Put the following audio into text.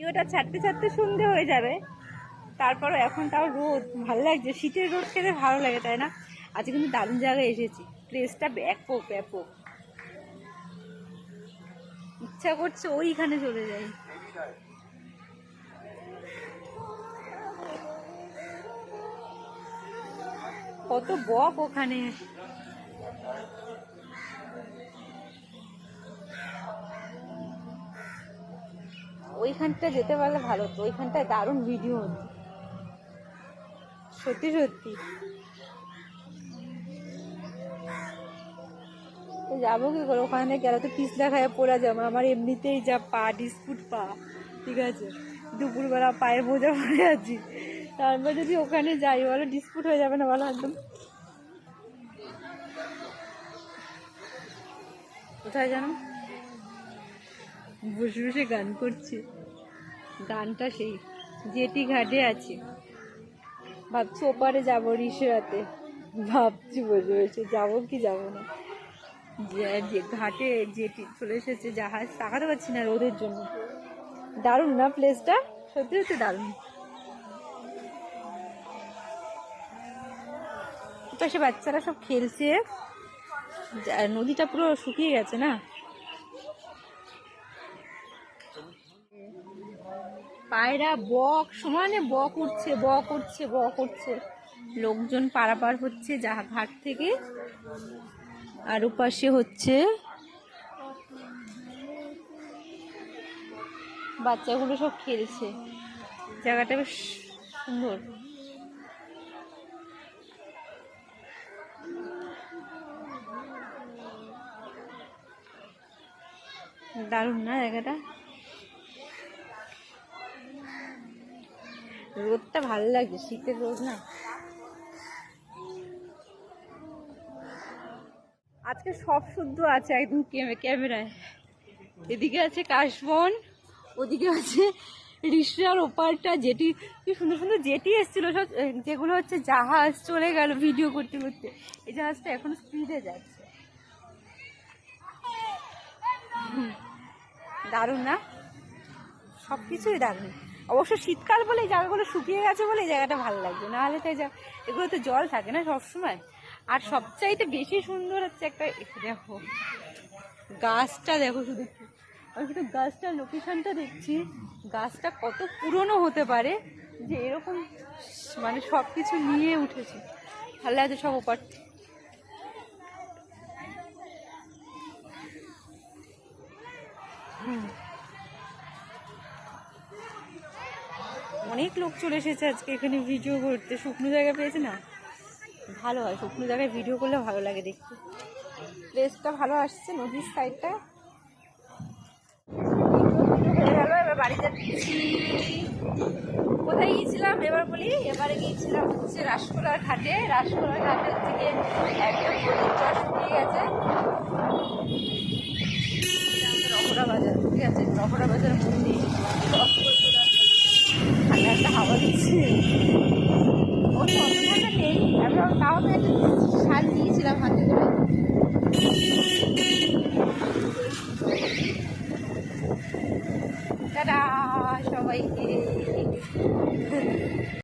ভিডিওটা ছাড়তে ছাড়তে সন্ধে হয়ে যাবে। তারপরে এখন তাও রোদ, ভালো লাগছে। শীতের রোদ খেতে ভালো লাগে, তাই না? আজকে কিন্তু দারুণ জায়গায় এসেছি। প্লেসটা ব্যাপক ব্যাপক। ইচ্ছা করছে ওইখানে চলে যাই। কত বক ওখানে। ওইখানটা যেতে পারলে ভালো হতো। ওইখানটায় দারুণ ভিডিও হতো। সত্যি সত্যি। যাব কি করে? ওখানে গেলে তো পিছলা খায় পড়া যাবে আমার এমনিতেই যা পা ডিসপুট পা, ঠিক আছে? দুপুরবেলা পায়ে বোঝা পড়ে আছি। তারপর যদি ওখানে যাই, বলো ডিসপুট হয়ে যাবে না, বলো একদম। কোথায় জানো বসে বসে গান করছে। গানটা সেই জেটি ঘাটে আছে। ভাবছি ওপারে যাব রিসরাতে। ভাবছি বসে বসে, যাব কি যাব না। যে ঘাটে জেটি চলে এসেছে, জাহাজ, তাকাতে পারছি না রোদের জন্য। দারুণ না প্লেসটা সত্যি হচ্ছে দারুণ। পাশে বাচ্চারা সব খেলছে। নদীটা পুরো শুকিয়ে গেছে না? পায়রা বক, সমানে বক উঠছে বক উঠছে বক উঠছে। লোকজন পারাপার হচ্ছে যা ঘাট থেকে। আর ওপাশে হচ্ছে বাচ্চাগুলো সব খেলছে। জায়গাটা বেশ সুন্দর। দারুণ না জায়গাটা? রোদটা ভালো লাগছে শীতের রোদ না। আজকে সব শুদ্ধ আছে একদম ক্যামে- ক্যামেরায়। এদিকে আছে কাশবন, ওদিকে আছে রিক্সার ওপারটা যেটি কি সুন্দর সুন্দর জেটি এসেছিল, সব যেগুলো হচ্ছে জাহাজ চলে গেল ভিডিও করতে করতে। এই জাহাজটা এখন স্পিডে যাচ্ছে। দারুণ না? সব কিছুই দারুণ। অবশ্য শীতকাল বলে জায়গাগুলো শুকিয়ে গেছে বলে জায়গাটা ভালো লাগছে। নাহলে তো যা এগুলো তো জল থাকে না সবসময়। আর সবচাইতে বেশি সুন্দর হচ্ছে একটা দেখো, গাছটা দেখো শুধু। আমি শুধু গাছটার লোকেশনটা দেখছি। গাছটা কত পুরনো হতে পারে যে এরকম মানে সব কিছু নিয়ে উঠেছে। ভালো লাগছে সব ওপার। অনেক লোক চলে এসেছে আজকে। এখানে ভিডিও করতে। শুকনো জায়গা পেয়েছে না? ভালো হয়, শুকনো জায়গায় ভিডিও করলে ভালো লাগে দেখতে। প্লেসটা ভালো আসছে নদীর সাইডটা কোথায় গিয়েছিলাম? এবার বলি, এবারে গিয়েছিলাম হচ্ছে রাসকোলার ঘাটে। রাসকোলার ঘাটের থেকে একদম নদীর চর গেছে। বাজার, ঠিক আছে? রহরা বাজার মন্দির cross করতে হবে। ঠান্ডা একটা হাওয়া দিচ্ছে ওর অত ঠান্ডা নেই আমরা তাও তো একটা শাল নিয়েছিলাম হাতে করে টাটা সবাইকে